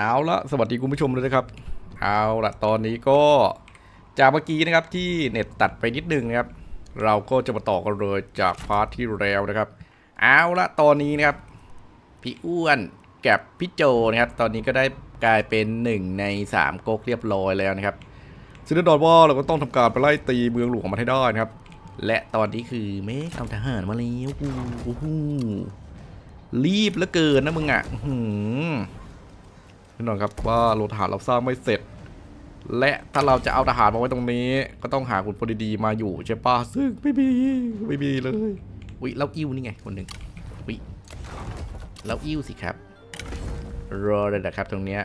เอาละสวัสดีคุณผู้ชมเลยนะครับ เอาละตอนนี้ก็จากเมื่อกี้นะครับที่เน็ตตัดไปนิดนึงนะครับ เราก็จะมาต่อกันเลยจากพาร์ทที่แล้วนะครับ เอาละตอนนี้นะครับพี่อ้วนกับพี่โจนะครับ ตอนนี้ก็ได้กลายเป็นหนึ่งในสามก๊กเรียบร้อยแล้วนะครับซึ่งแน่นอนว่าเราก็ต้องทำการไปไล่ตีเมืองหลวงของมันให้ได้นะครับ และตอนนี้คือเมฆเอาทหารมาแล้วกูโอ้โหรีบเหลือเกินนะมึงอะอื้อหือแน่นอนครับว่าโลทหารเราสร้างไม่เสร็จ และถ้าเราจะเอาทหารมาไว้ตรงนี้ ก็ต้องหาขุนพลดีๆมาอยู่ใช่ปะซึ่งไม่มีไม่มีเลยวิแล้วอิ้วนี่ไงคนหนึ่งวิแล้วอิ้วสิครับรอเลยนะครับตรงเนี้ย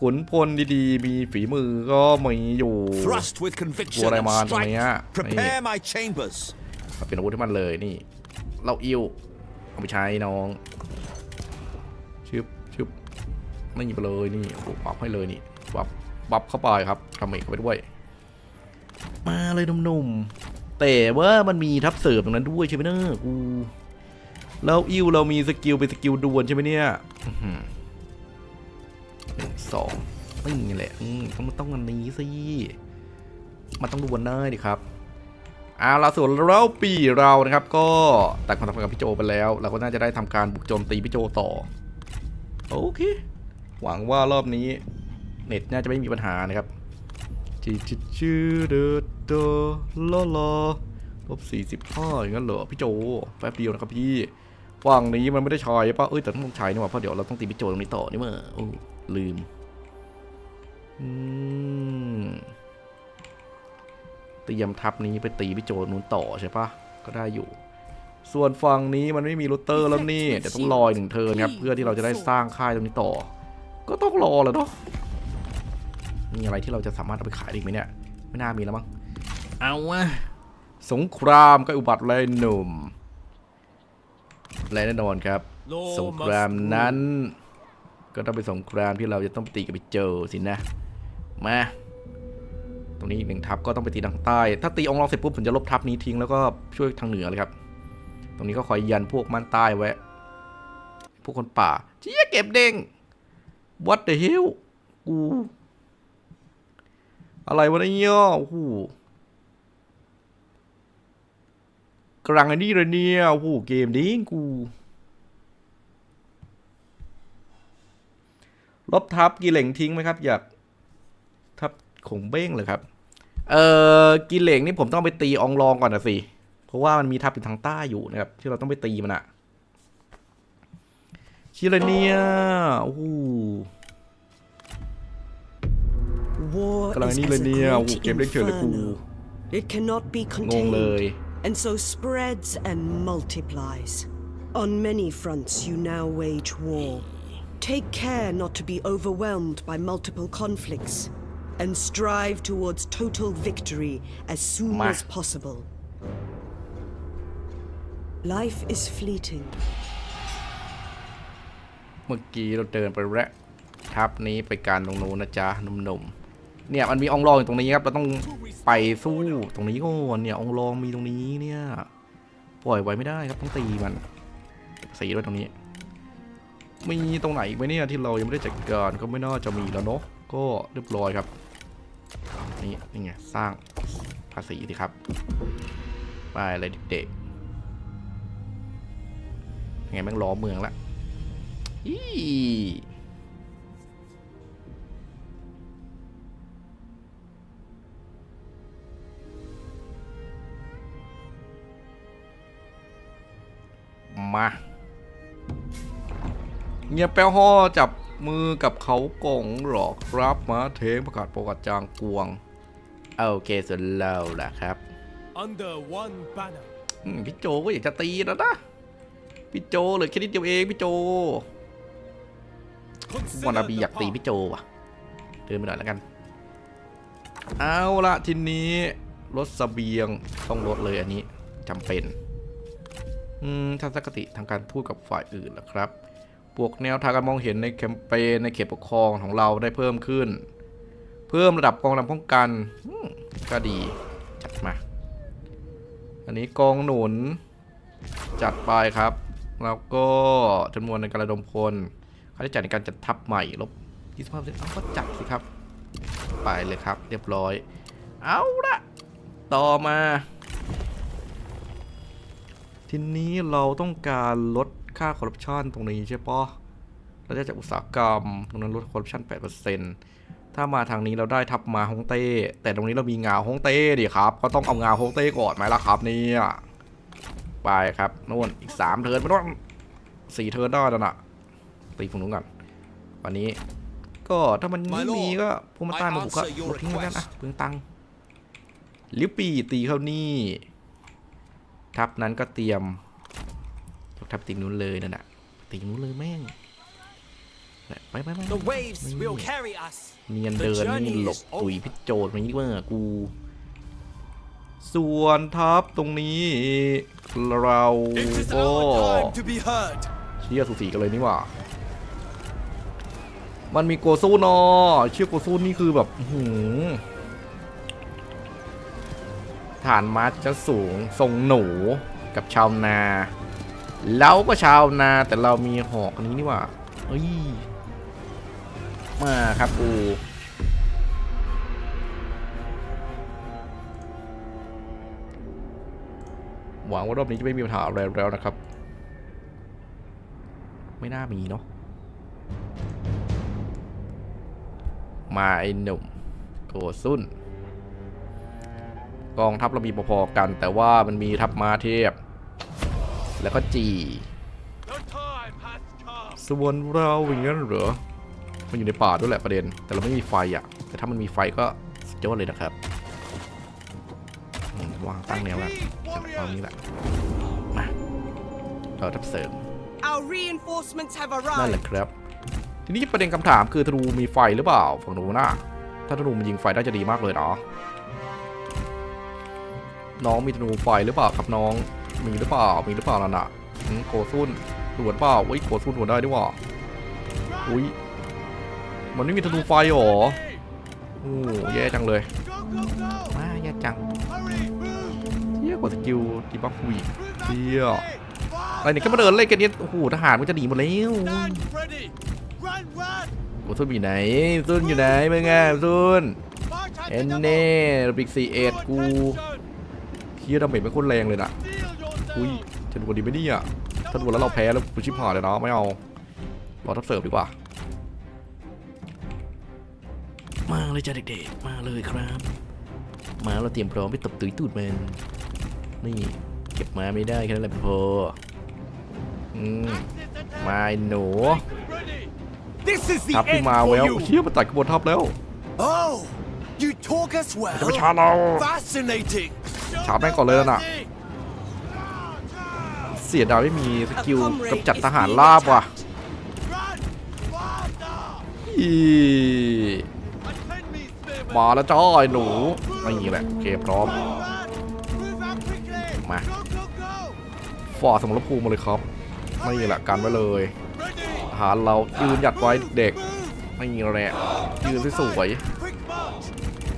ขุนพลดีๆ มีฝีมือก็มีอยู่ Thrust with conviction What and am I doing strike. here? Prepare my chambers. มาเป็นอาวุธให้มันเลยนี่ เราอิ้วเอาไปใช้น้องชึบชึบ ไม่ยิงไปเลยนี่โอ้โหปับให้เลยนี่ปับปับเข้าไปครับทำเอกเข้าไปด้วย มาเลยหนุ่มๆแต่ว่ามันมีทับเสริมตรงนั้นด้วยใช่ไหมเนอะกูแล้วอิวเรามีสกิลเป็นสกิลดวลใช่ไหมเนี่ยหนึ่งสองนี่แหละต้องต้องอันนี้สิมันต้องดวลได้ดิครับเอาละส่วนเราปีเรานะครับ ก็ตัดความสัมพันธ์กับพี่โจไปแล้ว เราก็น่าจะได้ทำการบุกโจมตีพี่โจต่อ โอเค หวังว่ารอบนี้ เน็ตน่าจะไม่มีปัญหานะครับจีจีจืดเดอเดอลอลอลบสี่สิบห้าอย่างนั้นเหรอพี่โจแป๊บเดียวนะครับพี่ฝั่งนี้มันไม่ได้ใช้ปะเอ้ยแต่ต้องใช้นี่หว่าเพราะเดี๋ยวเราต้องตีพี่โจตรงนี้ต่อนี่มั้งโอ้ลืมเตรียมทัพนี้ไปตีพี่โจนู้นต่อใช่ปะก็ได้อยู่ ส่วนฝั่งนี้มันไม่มีรูเตอร์แล้วนี่เดี๋ยวต้องรออีกหนึ่งเทินครับ เพื่อที่เราจะได้สร้างค่ายตรงนี้ต่อ ก็ต้องรอแหล้วเนาะมีอะไรที่เราจะสามารถเอาไปขายได้อีกไหมเนี่ย ไม่น่ามีแล้วมั้งเอาวะสงครามก็อุบัติเลยหนุ่มและแน่นอนครับ สงครามนั้น ก็ต้องเป็นสงครามที่เราจะต้องไปตีกับพี่โจสินะมาตรงนี้อีกหนึ่งทัพก็ต้องไปตีทางใต้ ถ้าตีองค์รองเสร็จปุ๊บผมจะลบทัพนี้ทิ้งแล้วก็ช่วยทางเหนือเลยครับ ตรงนี้ก็คอยยันพวกมันใต้ไว้ พวกคนป่าเจี๊ยเก็บเด้ง what the hell กูอะไรวะเนี่ยโอ้โหกลางอันนี้เลยเนี่ยโอ้โหเกมนี้กูลบทับกีเหล่งทิ้งไหมครับ อยากทับขงเบ้งเลยครับ เอ่อกิเหล่งนี่ผมต้องไปตีอองรองก่อนนะสิ เพราะว่ามันมีทับอยู่ทางใต้อยู่นะครับ ที่เราต้องไปตีมันอะ ชิลเนียโอ้โห War กำลัง is นี่ as เลย a เนี่ยโอ้โห great เกมเล่นเฉยเลยกู inferno. It cannot be งงเลย contained, and so spreads and multiplies. On many fronts, you now wage war. Take care not to be overwhelmed by multiple conflicts, and strive towards total victory as soon Ma. as possible. Life is fleeting. เมื่อกี้เราเดินไปแล้ทับนี้ไปการตรงนู้นนะจ๊ะหนุ่มๆเนี่ยมันมีองรองอยู่ตรงนี้ครับเราต้องไปสู้ตรงนี้ก่อนเนี่ยอองรองมีตรงนี้เนี่ยปล่อยไว้ไม่ได้ครับต้องตีมันสีด้วยตรงนี้ มีตรงไหนไหมเนี่ยที่เรายังไม่ได้จัดการก็ไม่น่าจะมีแล้วเนาะก็เรียบร้อยครับนี่นี่ไงสร้างภาษีสิครับไปอะไรเด็กๆยังไงแม่งล้อเมืองละ มาเงียบแป้วห่อจับมือกับเขากงหรอกครับมาเทงประกาศประกาศจางกวง โอเคส่วนเราล่ะครับ under one banner. อืมพี่โจก็อยากจะตีแล้วนะ พี่โจเหลยแค่นิดเดียวเองพี่โจ วันนาบีอยากตีพี่โจว่ะ เดินไปหน่อยแล้วกัน เอาละทีนี้รถสเสบียงต้องลดเลยอันนี้จำเป็นอืมทัศนคติทางการทูตกับฝ่ายอื่นล่ะครับบวกแนวทางการมองเห็นในแคมเปญในเขตปกครองของเราได้เพิ่มขึ้น เพิ่มระดับกองกำลังป้องกันอืมก็ดีจัดมา อันนี้กองหนุนจัดไปครับ แล้วก็จำนวนในการระดมพลขาใช้จ่ายในการจัดทัพใหม่ลบ25%เอาก็จัดสิครับ ไปเลยครับ เรียบร้อย เอาละต่อมา ทีนี้เราต้องการลดค่าคอร์รัปชันตรงนี้ใช่ปะเราจะจากอุตสาหกรรม ตรงนั้นลดคอร์รัปชัน8%ถ้ามาทางนี้เราได้ทับมาฮงเต้ แต่ตรงนี้เรามีงาฮงเต้ดิครับ ก็ต้องเอางาฮงเต้ก่อนไหมล่ะครับเนี่ยไปครับนู่นอีก 3 เทิร์นไม่ต้องสี่เทิร์นได้แล้วนะ ตีฝั่งนู้นก่อนวันนี้ ก็ถ้ามันไม่ My lord, มีก็พูมาต้านมาบุกก็ I answer your ลดทิ้งเหมือนกัน request อะเปลืองตังค์ลิปปีตีเข้านี่ทัพนั้นก็เตรียมทัพตีนู้นเลยนั่นน่ะตีนู้นเลยแม่งไปไปไป The waves will carry us. เนียนเดินนี่หลบตุยพิจโจดมานี้ว่ากู ส่วนทัพตรงนี้ เรา It is ก็ our time to be heard. เชี่ยสูสีกันเลยนี่หว่า มันมีโกซูนอเชื่อโกซูนี่คือแบบหือฐานมาร์ชจะสูงทรงหนูกับชาวนาเราก็ชาวนาแต่เรามีหอกอันนี้นี่ว่าเอ้ยมาครับกูหวังว่ารอบนี้จะไม่มีปัญหาอะไรแล้วนะครับ ไม่น่ามีเนาะ มาไอ้หนุ่มโกซุนกองทัพเรามีพอๆกัน แต่ว่ามันมีทัพมาเทพแล้วก็จี The time has come. ส่วนเราอย่างนั้นเหรอ มันอยู่ในป่าด้วยแหละประเด็น แต่เราไม่มีไฟอะ แต่ถ้ามันมีไฟก็สุดยอดเลยนะครับอืมวางตั้งแนวกันวางนี้แหละ มาเราทับเสริม Our reinforcements have นั่นแห arrived. ละครับ ทีนี้ประเด็นคำถามคือธนูมีไฟหรือเปล่าฝั่งนู้นน่ะถ้าธนูมันยิงไฟได้จะดีมากเลยเนาะน้องมีธนูไฟหรือเปล่าครับน้อง มีหรือเปล่า มีหรือเปล่านั่นน่ะโกซุนหวนเปล่าอุ้ยโกซุนหวนได้ด้วยว่ะอุ้ยมันไม่มีธนูไฟหรอโอ้แย่จังเลยมาแย่จังเที่ยกว่าสกิลดีบัฟวีเที่ยอะไรเนี่ยก็มาเดินเล่นกันเนี่ยโอ้โหทหารมันจะหนีหมดแล้ว โอ้ซุนอยู่ไหนซุนอยู่ไหนมึงไงซุนเอ็นเน่ double. บิ๊กซีเอ็ดกูเคียดาเมจไม่โคตรแรงเลยนะอุ้ย yourself. จะดูดีไมเนี่ยถ้าดูแล้วเราแพ้แล้วกูชิบหายเลยเนาะไม่เอารอทับเสิร์ฟดีกว่า มาเลยจ้าเด็กๆ มาเลยครับ มาเราเตรียมพร้อมไปตบตุยตูดมันนี่เก็บมาไม่ได้แค่นั้นแหละพออืมมาหนู This is the ทับที่ end มา for แล้ว you. เชี่ยมันตัดขบวนทัพแล้ว Oh, you talk as จะไป well. ชาร์จเรา Fascinating. ชาร์จแม่งก่อนเลยน่ะ เสียดายไม่มีสกิลกำจัดทหารลาบว่ะ Run. Faster. อี Attend me, spearmen. มาแล้วจ้าไอ้หนูนี่แหละโอเคพร้อม Run. Move out quickly. มา Go, go, go. ฟอร์ดสมรภูมิมาเลยครับนี่แหละกันไว้เลย Ready. ท หารเรายืนหยัดไว้เด็ก Move. นี่แหละยืนสวย Quick march.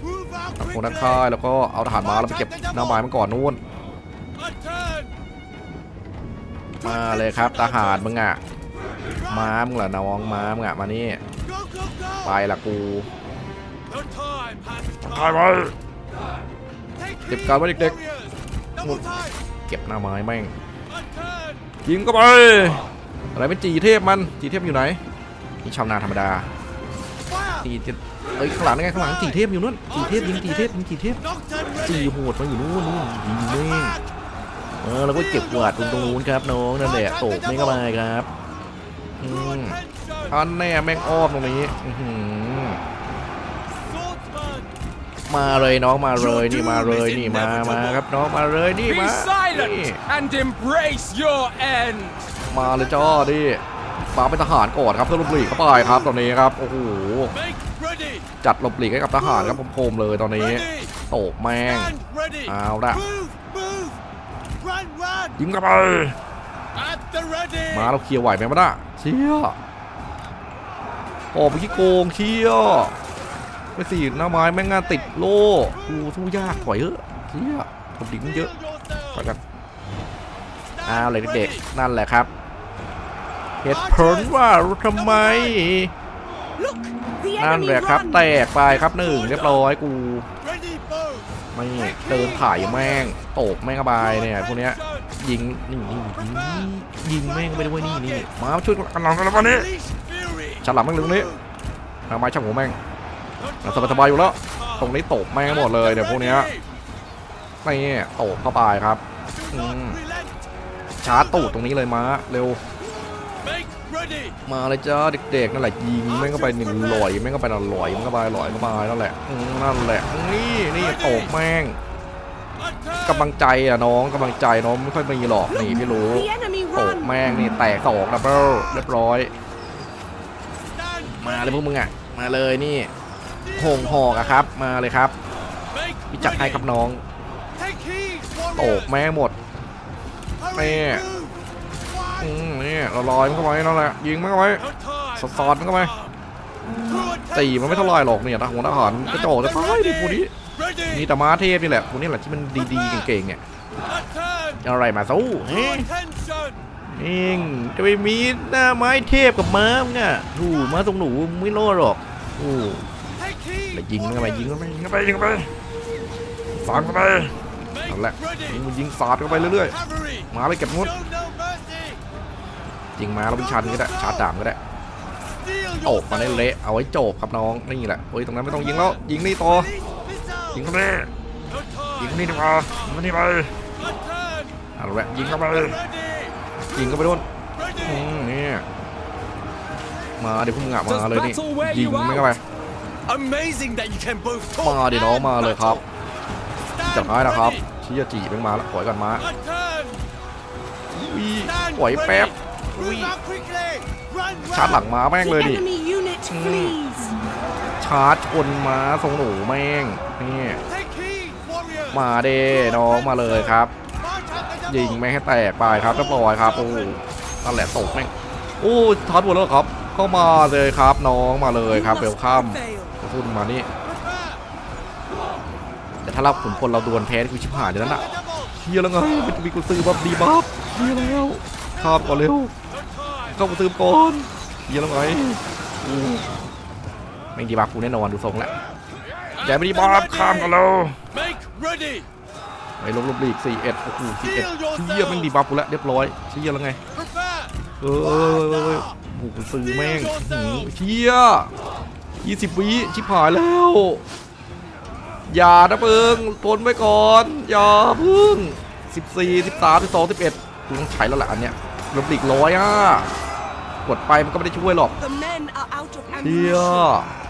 Move out ๆกับคน quickly. นักค่ายแล้วก็เอาทหารมาแล้วไปเก็บหน้าไม้มันก่อนนู่น Attend. มาเลยครับทหารมึงอะ Run. ม้ามึงเหรอน้องม้ามึงอะมานี่ Go, go, go. ไปละกู The time has ตาย come. ไป Take เก็บ heed, การไว้เด็ก warriors. Double time. ๆเก็บหน้าไม้แม่ง Attend. ยิงก็ไป อะไรเป็นจีเทพมันจีเทพอยู่ไหนนี่ชาวนาธรรมดา Fire. จีเทพเอ้ยข้างหลังนั่นไงข้างหลังจีเทพอยู่นู่นจีเทพยิงจีเทพยิงจีเทพ Nocturne จี ready. โหดมาอยู่นู่นนู่นยิง Fall แม่ง back. เออแล้วก็เก็บกวาดตรงตรงนู้นครับน้องนั่นแหละโตกไม่ก็มาครับอื Draw ม attention. ท่านแน่แม่งอ้อมตรงนี้อื้อหือ Swordsman. มาเลยน้องมาเลยนี่มาเลยนี่มามาครับน้องมาเลยนี่ Be มา silent นี่ มาเลยจ้าดิปาเป็นทหารก่อนครับเพื่อลบหลีกเข้าไปครับตอนนี้ครับโอ้โหจัดลบหลีกให้กับทหารครับผมโคมเลยตอนนี้โตกแมงเอาละยิงกันไปมาเราเคลียร์ไหวไหมวะน่ะเชี่ยโอ้ไปขี้โกงเชี่ยไม่สิหน้าไม้แม่งงานติดโล่กูสู้ยากถอยเถอะเชี่ยผมดิ้งเยอะไปกัน Stand เอาเลยเด็กนั่นแหละครับ เหตุผลว่ารู้ทำไม Look, the นั่น enemy แหละครับ run. แตกไปครับหนึ่งเรียบร้อยกู Ready, bow. ไม่เดินถ่ายแม่งตกแม่งกระบายเนี่ยพวกเนี้ยยิงนี่นี่นี่ยิงแม่งไปด้วยนี่นี่มาช่วยกันหลังกันแล้ววันนี้ Unleash fury. ฉลับแม่งเลยตรงนี้ทางไม้ช่างหัวแม่งสบายสบายๆอยู่แล้ว ตรงนี้ตกแม่งหมดเลยเดี๋ยวพวกเนี้ยไม่ตกเข้าไปครับ Do not Mm. relent. ชาร์จตูดตรงนี้เลยมาเร็ว Make ready. มาเลยจ้าเด็กๆนั่นแหละยิงแม่งก็ไปหนึ่งลอยแม่งก็ไปหนึ่งลอยมันก็ไปลอยก็ไปนั่นแหละอืมนั่นแหละนี่นี่ตกแม่ง Attack. กำลังใจอะน้องกำลังใจน้องไม่ค่อยมีหรอกนี่พี่รู้ The enemy ตก run. แม่งนี่แตกสองดับเบิลเรียบร้อย Stand มาเลย ready. พวกมึงอะมาเลยนี่หงหอกอะครับ มาเลยครับ Make พี่จัดให้ ready. ครับน้อง Take heed, ต warriors. กแม่งหมด Hurry, Mẹ. อืมนี่เราลอยมันเข้าไปนั่นแหละยิงมันเข้าไปสอดมันเข้าไปตีมันไม่เท่าไรหรอกเนี่ยทหารทหารกระจอกจะตายดิพวกนี้ Ready. มีแต่มาเทพนี่แหละพวกนี้แหละที่มันดีๆเก่งๆเนี่ยอะไรมาสู้ Your เองจะไปมีหน้าไม้เทพกับม้ามึงอะถูม้าตรงหนูไม่รอดหรอกโอ้แล้วยิงมันเข้าไปยิง warriors. เข้าไปยิงเข้าไปยิงเข้าไปฟังเข้าไปนั่นแหละยิงมันยิงสาดเข้าไปเรื่อยๆมาไปเก็บงด ยิงมาแล้วเป็นชันก็ได้ชาร์จดามก็ได้ Steel โอบมาได้ yourself. เละเอาไว้โจบครับน้องนี่แหละเฮ้ยตรงนั้นไม่ต้องยิงแล้วยิงนี่ต่อ Release missile. ยิงเข้าไป No ยิง time. นี่ดีกว่ายิงนี่ไป Attack. เอาละยิงเข้าไป Ready. ยิงเข้าไปโดน Ready. อืมนี่มาเดี๋ยวพวกมึงอะมาเลยนี่ยิงไม่เข้าไป Amazing that you can both มา talk ดิน้อง and มาเลยครับ battle. จัดให้นะครับชี้จะจีบมาแล้วปล่อยกันมา Attack. วี Stand ปล่อยแป๊บ ready. Move out quickly. Run, ชาร์จหลัง run. มาแม่ง The เลยดิ enemy unit flees. ชาร์จชนม้าทรงหนูแม่ง นี่ Take heed, warriors. มาเด้น้องมาเลยครับ March out the ยิง devil. ไม่ให้แตกไปครับเรียบร้อยครับ โอ้นั่นแหละตกแม่ง โอ้ชาร์จหมดแล้วเหรอครับ เข้ามาเลยครับน้องมาเลยครับเวลคัม prevail. พูดมานี่ Prepare. แต่ถ้าเราขุนพลเราดวลแพ้นี่กูชิบหายเลยนั่นน่ะ The devil. เฮียแล้วไงมันจะมีกูซื้อบัฟดีบัฟเฮียแล้วข้ามก่อนเร็ว No time. เข้ากูซื้อก่อนเฮียแล้วไงอู้แม่งดีบัฟกูแน่นอนดูทรงแล้วอย่าไม่ดีบัฟข้ามก่อนเร็ว Make ready. ไปลบลบลีกสี่เอ็ดโอ้โหสี่เอ็ดเฮียแม่งดีบัฟกูแล้วเรียบร้อยเฮียแล้วไง Prepare. เออเออเออเออโอ้โหกูซื้อแม่งหืมเฮียยี่สิบวิชิบหายแล้วอย่านะเพิ่งทนไว้ก่อน อย่าเพึ่งสิบสี่สิบสามสิบสองสิบเอ็ดกูต้องใช้แล้วแหละอันเนี้ยลบลีกร้อยอะ กดไปมันก็ไม่ได้ช่วยหรอก The men are out of เฮีย ammunition.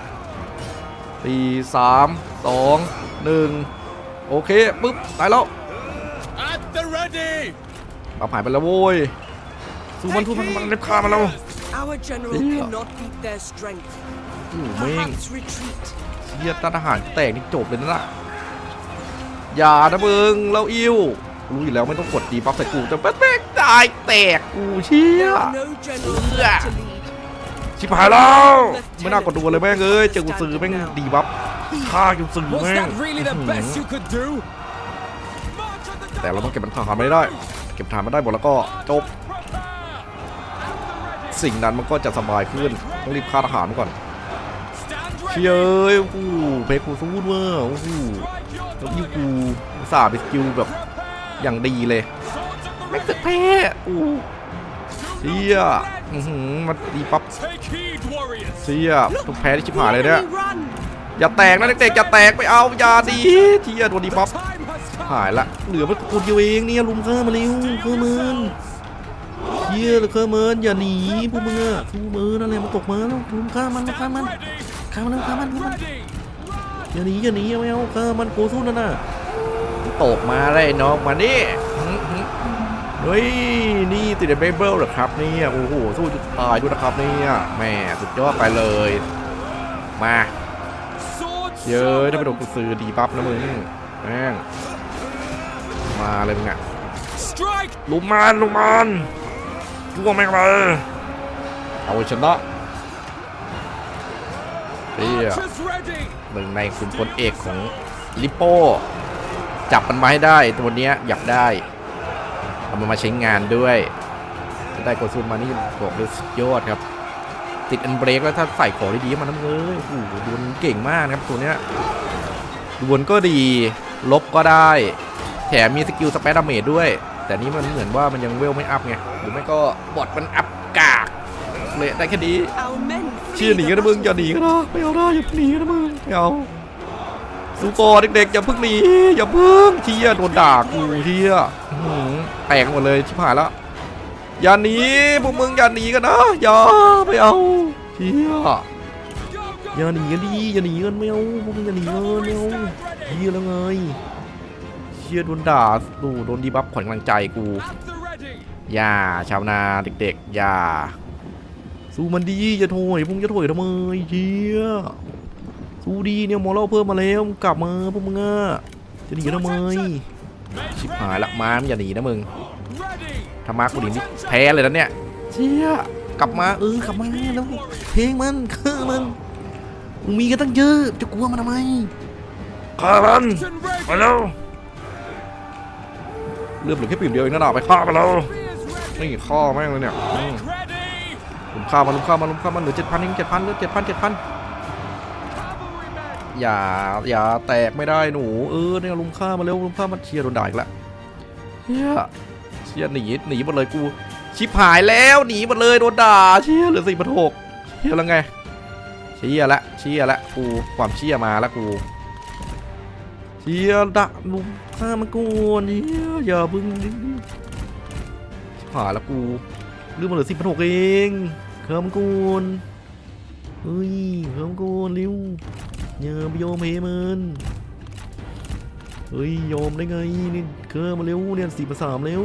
สี่สามสองหนึ่งโอเคปุ๊บตายแล้ว At the ready. ปรับหายไปแล้วโว้ยสู้มันสู้มันมันเล็บคามาแล้ว Our general Yeah. cannot beat their strength. โอ้โหแม่ง Perhaps retreat. เฮียตั้งทหารแตกนี่จบเลยนะน่ะอย่านะเบิงเราอิวรู้อยู่แล้วไม่ต้องกดดีบัฟใส่กูแต่แม่ง ตายแตกกูเชี่ยร์ชิบหายแล้วไม่น่ากดดูเลยแม่งเอ้ยเจอกูซื้อแม่งดีบัฟฆ่ากูซื้อแม่งแต่เราต้องเก็บมันทารไม่ได้ เก็บฐานไม่ได้หมดแล้วก็จบ สิ่งนั้นมันก็จะสบายขึ้นต้องรีบฆ่าทหารก่อนเชี่ย ready. เอ้ยโอ้โหเพกูสู้เว้ยโอ้โหแล้วยิ่งกูสาห์ไปสกิลแบบอย่างดีเลย ไม่สึกแพ้โอ้โหเชี่ยอือหือมันดีปั๊บ Take heed, warriors. เชี่ยต้องแพ้ที่ชิบ The หายเลยเนี่ย enemy run. อย่าแตกนะเด็กๆอย่าแตกไปเอาอย่าดีเชี่ยโดนดีปั๊บ Time has come. หายละเหลือมันคนเดียวเองเนี่ยลุมฆ่ามาเร็วฆ่ามันเฮียเหลือฆ่ามันอย่าหนีพวกมึงอะสู้มือนั่นแหละมันตกมาแล้วลุมฆ่ามันฆ่ามัน Ready. ฆ่ามันแล้วฆ่ามันฆ่ามัน Ready. อย่าหนีอย่าหนีไม่เอาฆ่ามันโกสู้นั่นน่ะตกมาเลยน้องมาดิหึหึ เฮ้ย นี่ติดเบเบิลเหรอครับเนี่ยโอ้โห สู้จนตายด้วยนะครับเนี่ยแหม่สุดยอดไปเลย มา Sword เย้ยได้ไป sharpened. โดนกูซื้อดีปั๊บนะมึงแม่งมาเลยมึงอะ Strike. ลุมมันลุมมันล่วงแม่งเลยเอาชนะเฮีย Archers ready. หนึ่งในขุนพลเอกของลิปโป้ จับมันมาให้ได้ตัวเนี้ยอยากได้ เอามันมาใช้งานด้วยได้กดซูนมานี่บอกเลยสุดยอดครับ ติดอันเบรกแล้วถ้าใส่ของดีๆมันน้ำเอ้ยโอ้โหดวลเก่งมากนะครับตัวเนี้ยดวลก็ดีลบก็ได้ แถมมีสกิลสเปซดาเมจด้วย แต่นี่มันเหมือนว่ามันยังเวลไม่อัพไงหรือไม่ก็บอทมันอัพกากเลยได้แค่นี้ Our men เชี่ยหนีกันนะมึงอย่าหนีกันนะไม่เอานะอย่าหนีกันนะมึงไม่เอา สู้ก่อนเด็กๆอย่าเพิ่งหนีอย่าเพิ่งเชี่ยโดนด่ากูเชี่ยหือแตกหมดเลยชิบหายแล้วอย่าหนีพวกมึงอย่าหนีกันนะอย่าไม่เอาเชี่ยอย่าหนีกันดิอย่าหนีกันไม่เอาพวกมึงอย่าหนีกันไม่เอาเชี่ยแล้วไงเชี่ยโดนด่าดูโดนดีบัฟขวัญกำลังใจกูอย่าชาวนาเด็กๆอย่าสู้มันดีอย่าโถยพวกมึงจะโถยทำไมเชี่ย สู้ดีเนี่ยหมอเราเพิ่มมาแล้วมึงกลับมาพวกมึงอะจะหนีทำไมชิบหายละม้ามงอย่าหนีนะมึง Ready! ถ้ามากูหนีนี่แพ้เลยนะเนี่ยเชี่ยกลับมาเออกลับมาแล้วเพลงมันฆ่ามันมึงมีกันตั้งเยอะจะกลัวมันทำไมฆ่ามัน Action ready! มาแล้วเลือดเหลือแค่ปีบเดียวเองนะดาบไปฆ่ามันแล้ว Spears ready! นี่ข้อแม่งเลยเนี่ยอืม Ready! ลุมข้าวมาลุมข้าวมาลุมข้าวมาเหลือเจ็ดพันเองเจ็ดพันเหลือเจ็ดพันเจ็ดพัน Cavalrymen! อย่า อย่าแตกไม่ได้หนู เออเนี่ยลุมข้ามาเร็วลุมข้ามาเชียร์โดนด่าอีกแล้วเฮียเชียร์หนีหนีหมดเลยกู ชิบหายแล้วหนีหมดเลยโดนด่าเชียร์เหลือสี่พันหกเชียร์แล้วไงเชียร์ละเชียร์ละกูความเชียร์มาแล้วกูเชียร์ด่าลุมข้ามันกูเชียร์อย่าบึ้งชิบหายแล้วกูเรื่องมันเหลือสี่พันหกเองเคอมันกูนเฮ้ยเพิ่มกูเร็ว อย่าไปยอมเฮมันเฮ้ยยอมได้ไงนี่เกินมาเร็วเนี่ยสี่มาสามเร็ว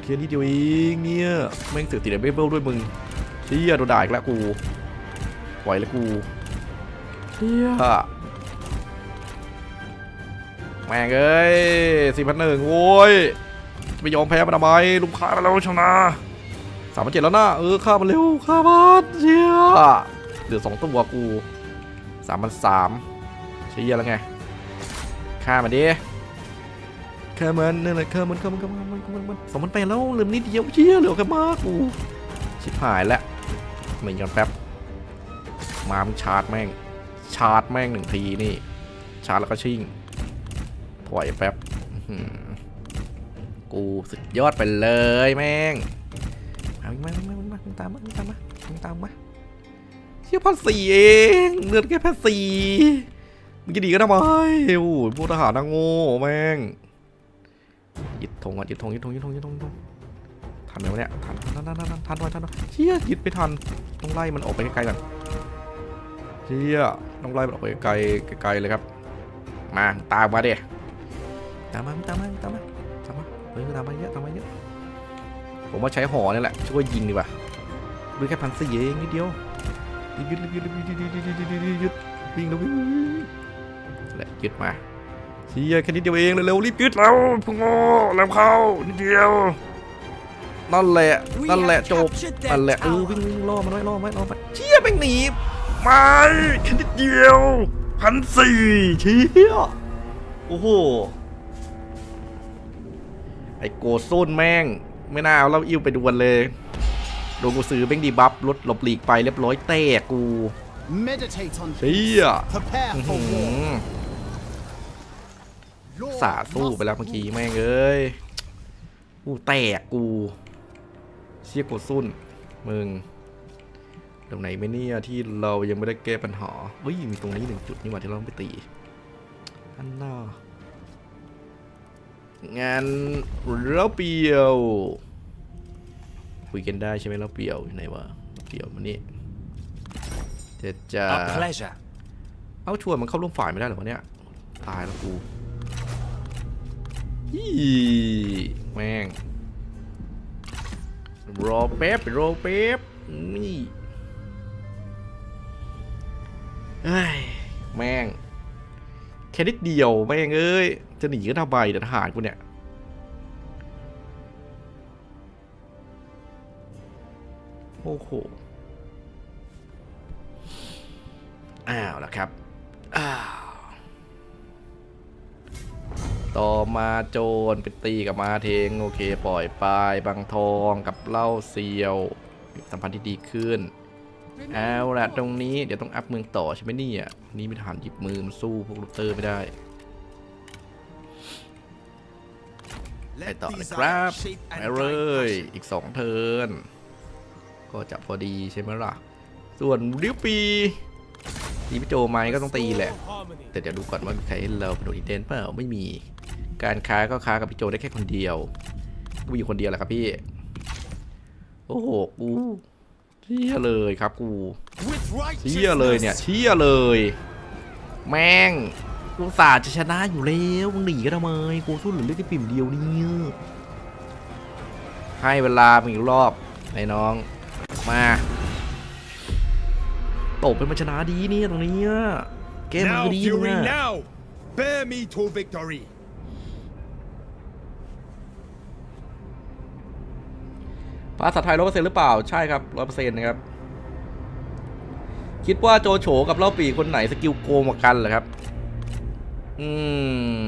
เคียนนิดเดียวเองเนี่ยแม่งเสือกติดเบเบิลด้วยมึงเชี่ยโดนด่าอีกแล้วกูไหวแล้วกูเชี่ยแม่งเอ้ยสี่พันหนึ่งโว้ยจะไปยอมแพ้มันทำไมลุงค้ามาแล้วชนะสามพันเจ็ดแล้วนะเออฆ่ามันเร็วฆ่ามันเชี่ย เหลือสองตัวกูสามพันสามเชี่ยแล้วไงฆ่ามันดิฆ่ามันนั่นแหละฆ่ามันฆ่ามันฆ่ามันฆ่ามันฆ่ามันฆ่ามันสองพันแปดแล้วเหลือนิดเดียวเชี่ยเหลือแค่มากกูชิบหายแล้วไม่ยอมแป๊บมามึงชาร์จแม่ง ชาร์จแม่งหนึ่งทีนี่ ชาร์จแล้วก็ชิ่งถอยแป๊บกูสุดยอดไปเลยแม่งเอามามามามามึงตามมามึงตามมามึงตามมา เชี่ยพันสี่เองเลือดแค่พันสี่มันจะดีก็ทำไมโอ้ยพวกทหารนาโง่แม่งยึดธงอะยึดธงยึดธงยึดธงยึดธงยึดธงทันไหมวะเนี่ยทันทันทันทันทันทันทันเชี่ยยึดไปทันต้องไล่มันออกไปไกลๆก่อนเชี่ยต้องไล่มันออกไปไกลไกลเลยครับ มาตามมาเดี๋ยตามมาตามมาตามมาตามมาเฮ้ยตามมาเยอะตามมาเยอะผมว่าใช้หอนี่แหละช่วยยิงดีกว่าด้วยแค่พันสี่เองนิดเดียว รีบยึดรีบยึดรีบยึดยึดยึดยึดยึดวิ่งแล้ววิ่งและยึดมาเชียแค่นิดเดียวเองเร็วๆรีบยึดแล้วพวกโง่แล้วเข้านิดเดียวนั่นแหละนั่นแหละจบนั่นแหละเออวิ่งวิ่งล่อมันไว้ล่อมันไว้ล่อมันเชียแม่งหนีไม่แค่นิดเดียวพันสี่เชียโอ้โหไอโกโซนแม่ง ไม่น่าเอาเราอิ้วไปดวลเลย โดนกูซื้อเบ้งดีบัฟลดหลบหลีกไปเรียบร้อยแตกกู Meditate on เชี่ย Prepare อื้อ for หื war. อ Lord สาสู้ไปแล้วเมื่อกี้แม่งเอ้ยกูแตกกู เชี่ยโกซุนมึงตรงไหนไหมเนี่ยที่เรายังไม่ได้แก้ปัญหาเฮ้ยมีตรงนี้หนึ่งจุดนี่หว่าที่เราต้องไปตีอันน่างานเราเปียว คุยกันได้ใช่ไหมเราเปียวอยู่ไหนวะเราเปียวมันนี่จะจะ A pleasure. เอาชวนมันเข้าร่วมฝ่ายไม่ได้เหรอวะเนี่ยตายแล้วกูอีแม่งรอแป๊บรอแป๊บนี่เฮ้ยแม่งแค่นิดเดียวแม่งเอ้ยจะหนีก็ทำไมเดี๋ยวทหารกูเนี่ย โอ้โหอ้าวแล้วครับอ้าวต่อมาโจรไปตีกับมาเทง โอเค ปล่อยไปบางทองกับเหล้าเซียวสัมพันธ์ที่ดีขึ้น เอาละตรงนี้เดี๋ยวต้องอัพเมืองต่อใช่ไหมเนี่ย นี่ไม่ทหารหยิบมือมันสู้พวกลูเตอร์ไม่ได้ไป Let ต่อเลย these ครับ eyes shape ไป and เล guide ย passion. อีกสองเทิร์น ก็จะพอดีใช่ไหมล่ะ ส่วนริวปีตีพี่โจไหมก็ต้องตีแหละ Harmony. แต่เดี๋ยวดูก่อนว่ามีใครให้เราเป็นโดดอินเดนเปล่าไม่มี การค้าก็ค้ากับพี่โจได้แค่คนเดียวกูมีอยู่คนเดียวแหละครับพี่ โอ้โหกูเชี่ยเลยครับกู With เชี่ยเลยเนี่ย righteousness. เชี่ยเลย แม่งกูสาห์จะชนะอยู่แล้วมึงหนีกันทำไมกูสู้เหลือเลือดที่ปิ่มเดียวเนี่ยให้เวลามึงอีกรอบไอ้น้อง มาตบเป็นมันชนะดีเนี่ยตรงนี้อะเกมมัน Now, ก็ดีมึง Fury, อะ now! Bear me to victory! ภาษาไทยร้อยเปอร์เซ็นต์หรือเปล่าใช่ครับร้อยเปอร์เซ็นต์นะครับ คิดว่าโจโฉกับเล่าปีคนไหนสกิลโกงกว่ากันเหรอครับ อืม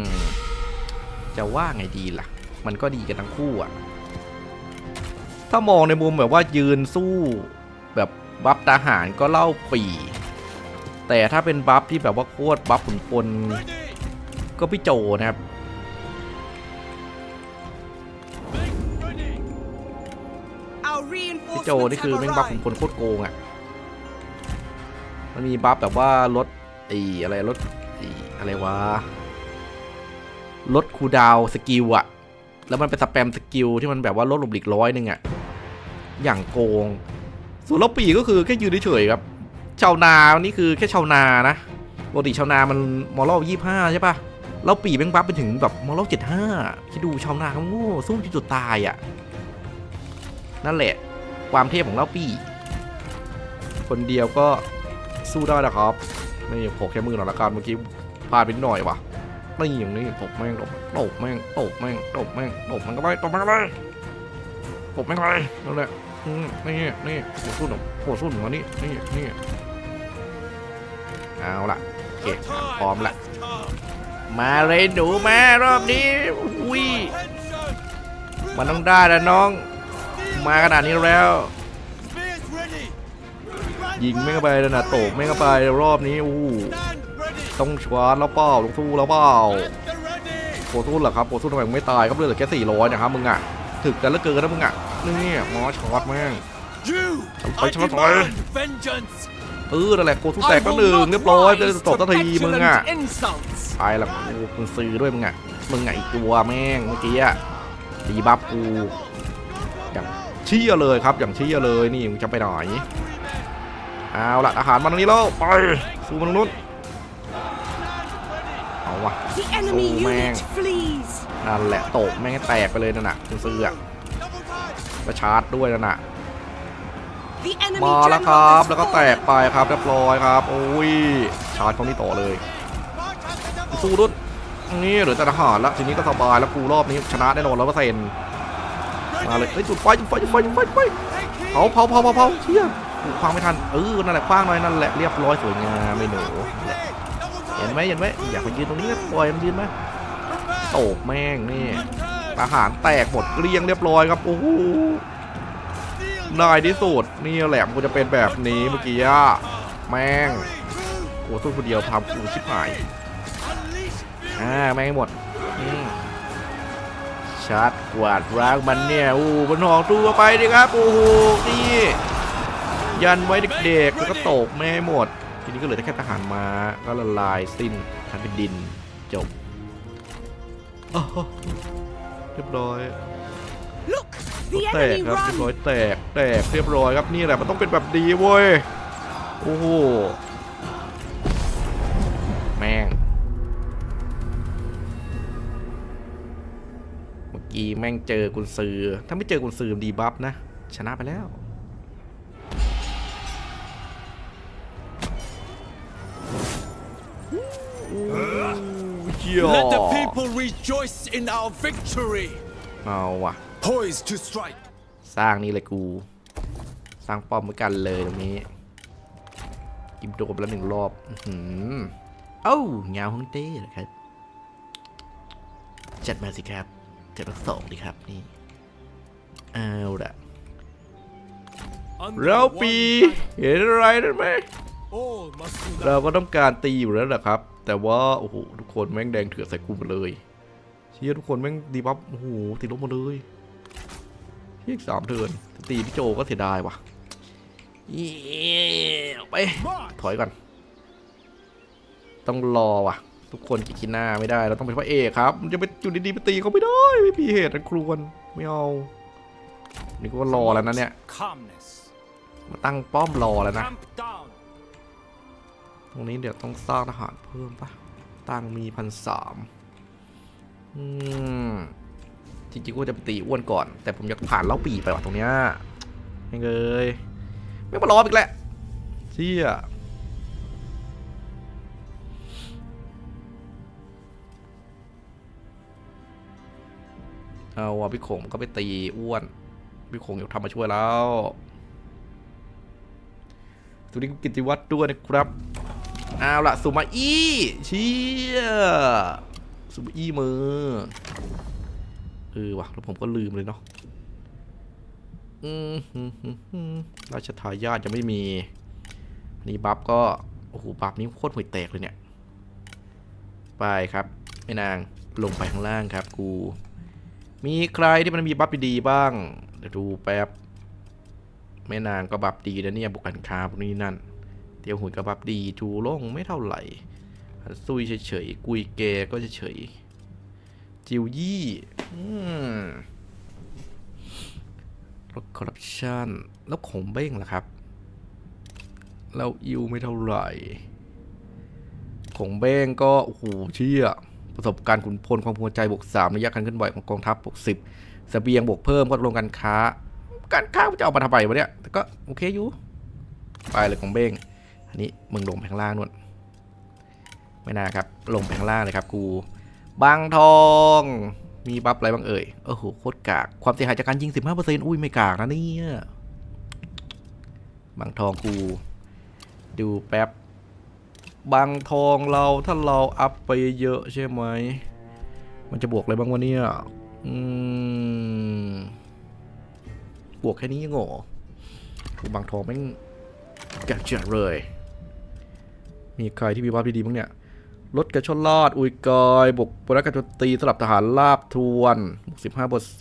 จะว่าไงดีล่ะ มันก็ดีกันทั้งคู่อะ ถ้ามองในมุมแบบว่ายืนสู้แบบบัฟทหารก็เล่าปีแต่ถ้าเป็นบัฟที่แบบว่าโคตรบัฟขุนพลก็พี่โจนะครับ พี่โจนี่คือแม่งบัฟขุนพลโคตรโกงอะ มันมีบัฟแบบว่าลดไอ้อะไรลดไอ้อะไรวะลดคูดาวสกิลอะแล้วมันเป็นสแปมสกิลที่มันแบบว่าลดหลบหลีกร้อยหนึ่งอะ อย่างโกง ส่วนลบปีก็คือแค่ยืนเฉยๆครับ ชาวนานี่คือแค่ชาวนานะปกติชาวนามันมอลล์ยี่ห้าใช่ปะแล้วปีแม่งบัฟไปถึงแบบมอลล์เจ็ดห้าคิดดูชาวนาเขาโง่สู้จนจุดตายอะนั่นแหละ ความเทพของเล่าปี คนเดียวก็สู้ได้นะครับไม่โผกแค่มือหน่อยละกันเมื่อกี้พลาดไปหน่อยว่ะไม่อย่างนี้ตบแม่งตบตบแม่งตบแม่งตบแม่งตบมันก็ไปตบมันก็ไปตบแม่งไปนั่นแหละ อืมนี่นี่โหสู้หนุ่มโหสู้หนุ่มนี่นี่นี่เอาละโอเคพร้อมละมาเลยหนูมารอบนี้อุ้ยมันต้องได้แล้วน้อง มาขนาดนี้แล้วยิงไม่เข้าไปเลยนะโตบไม่เข้าไปรอบนี้อู้ต้องชวาร์แล้วเปล่าต้องสู้แล้วเปล่า At the ready! โปรสู้เหรอครับโปรสู้ทำไมมึงไม่ตายครับเลือดเหลือแค่สี่ร้อยนะครับมึงอะ ถึกกันแล้วเกินนะมึงอะนี่หมอช็อตแม่ง You! I I demand demand vengeance! เออนั่นแหละโกสู้แตกก็หนึ่งเรียบร้อยจะจบสักทีมึงอะ insults! ไปละกูมึงซื้อด้วยมึงอะมึงไงอีกตัวแม่งเมื่อกี้อะดีบัฟกูอย่างเชี่ยเลยครับ อย่างเชี่ยเลยนี่มึงจะไปไหนเอาละอาหารมาตรงนี้แล้วไปสู้มันตรงนู้นเอาวะ The enemy Oh, man. Unit flees. นั่นแหละตบแม่งให้แตกไปเลยนั่นน่ะคุณซื้ออะ Double time! ประชาร์จด้วยนั่นน่ะ The enemy มาแล้วค general รับ has แล้วก็แตก fallen. ไปครับเรียบร้อยครับโอ้ยชาร์จเขานี่ต่อเลย March at the devil! สู้ดุดนี่เหลือแต่ทหารแล้วทีนี้ก็สบายแล้วกูรอบนี้ชนะแน่นอนร้อยเปอร์เซ็นต์มาเลยเฮ้ยจุดไฟจุดไฟจุดไฟจุดไฟจุดไฟ Take heed! เผาเผาเผาเผาเผาเชี่ยกูคว้างไม่ทันเออนั่นแหละคว้างหน่อยนั่นแหละเรียบร้อยสวยงามไม่หนู Quickly! Double เห็น time! ไหมเห็นไหมอยากไปยืนตรงนี้นะปล่อยมันยืนไหม Prepare! โตกแม่งนี่ทหารแตกหมดเกลี้ยงเรียบร้อยครับโอ้โหได้ที่สุดนี่แหละกูจะเป็นแบบนี้เมื่อกี้อะแม่ง Fury! กูสู้คนเดียวทำกูชิบหายอ่าแม่งหมดชาร์จกวาดร้างมันเนี่ยโอ้บนหองตัวไปดิครับโอ้โหนี่ยันไว้เด็กๆแล้วก็ตกแม่งหมด ทีนี้ก็เหลือแต่แค่ทหารมาก็ละลายสิ้นทั้งเป็นดินจบ อ้าวเรียบร้อย Look, the แตก enemy ครับเรียบร้อย run. แตกแตกเรียบร้อยครับนี่แหละมันต้องเป็นแบบดีเว้ยโอ้โหแม่งเมื่อกี้แม่งเจอกุนซือถ้าไม่เจอกุนซือดีบัฟนะ ชนะไปแล้ว ยว Let the people rejoice in our victory! เอาว่ะ Poised to strike! สร้างนี่เลยกู สร้างป้อมไว้กันเลยตรงนี้ กิมโดนไปแล้วหนึ่งรอบอื้อหือเอ้าเงาฮังเต้เหรอครับ จัดมาสิครับจัดมาสองดีครับนี่ เอาละ Under เราปี one banner, เห็นอะไรนั่นไหม all must unite. เราก็ต้องการตีอยู่แล้วแหละครับ แต่ว่าโอ้โหทุกคนแม่งแดงเถื่อนใส่กูหมดเลยเชี่ยทุกคนแม่งดีบัฟโอ้โหติดลบหมดเลยเชี่ยอีกสามเทิร์นตีพี่โจก็เสียดายว่ะเอี้ยไปถอยก่อน ต้องรอว่ะ ทุกคนกินขี้หน้าไม่ได้เราต้องเป็นพระเอกครับมันจะไปอยู่ดีๆไปตีเขาไม่ได้ไม่มีเหตุอันควรไม่เอานี่ก็รอแล้วนะเนี่ย Calmness. มาตั้งป้อมรอแล้วนะ Camp down. ตรงนี้เดี๋ยวต้องสร้างทหารเพิ่มปะตั้งมีพันสามอืมจริงๆก็จะไปตีอ้วนก่อน แต่ผมอยากผ่านเล่าปีไปว่ะตรงเนี้ยไม่เลยไม่มารออีกแหละเชี่ยเอาว่ะพี่ขงก็ไปตีอ้วน พี่ขงอยากทำมาช่วยแล้วสวัสดีกิติวัตรด้วยนะครับ เอาละสุมาอี้เชี่ยสุมาอี้มือเออวะแล้วผมก็ลืมเลยเนาะราชทายาทจะไม่มีอันนี้บัฟก็ โอ้โห บัฟนี้โคตรห่วยแตกเลยเนี่ย ไปครับแม่นางลงไปข้างล่างครับ กู มีใครที่มันมีบัฟดีบ้าง เดี๋ยวดูแป๊บแม่นางก็บัฟดีนะเนี่ยบุกกันคาพวกนี้นั่น เตียวหุ่นกระบับดีจูโล่งไม่เท่าไหร่ฮันซุยเฉยๆกุยเกก็เฉยๆจิวยี่ลดคอร์รัปชันแล้วของเบ้งล่ะครับ เราอิวไม่เท่าไหร่ของเบ้งก็โอ้โหเชี่ยประสบการณ์ขุนพลความพอใจบวกสามระยะการเคลื่อนไหวของกองทัพบวกสิบเสบียงบวกเพิ่มก็รวมการค้า การค้าจะเอามาทำไมวะเนี่ยแต่ก็โอเคอยู่ ไปเลยของเบ้ง อันนี้มึงลงไปข้างล่างนู่นไม่น่าครับ ลงไปข้างล่างเลยครับกูบางทองมีบัฟอะไรบ้างเอ่ยโอ้โหโคตรกาก ความเสียหายจากการยิง 15%อุ้ยไม่กากนะเนี่ยบางทองกูดูแป๊บบางทองเราถ้าเราอัพไปเยอะใช่ไหม มันจะบวกอะไรบ้างวะเนี่ยอืมบวกแค่นี้ยังโง่กูบางทองแม่งแกะจัดเลย มีใครที่มีบัฟดีบ้างเนี่ยลดกระชนลอด อุยกอย บุกปรักกระโจตีสลับทหารลาบทวน 15%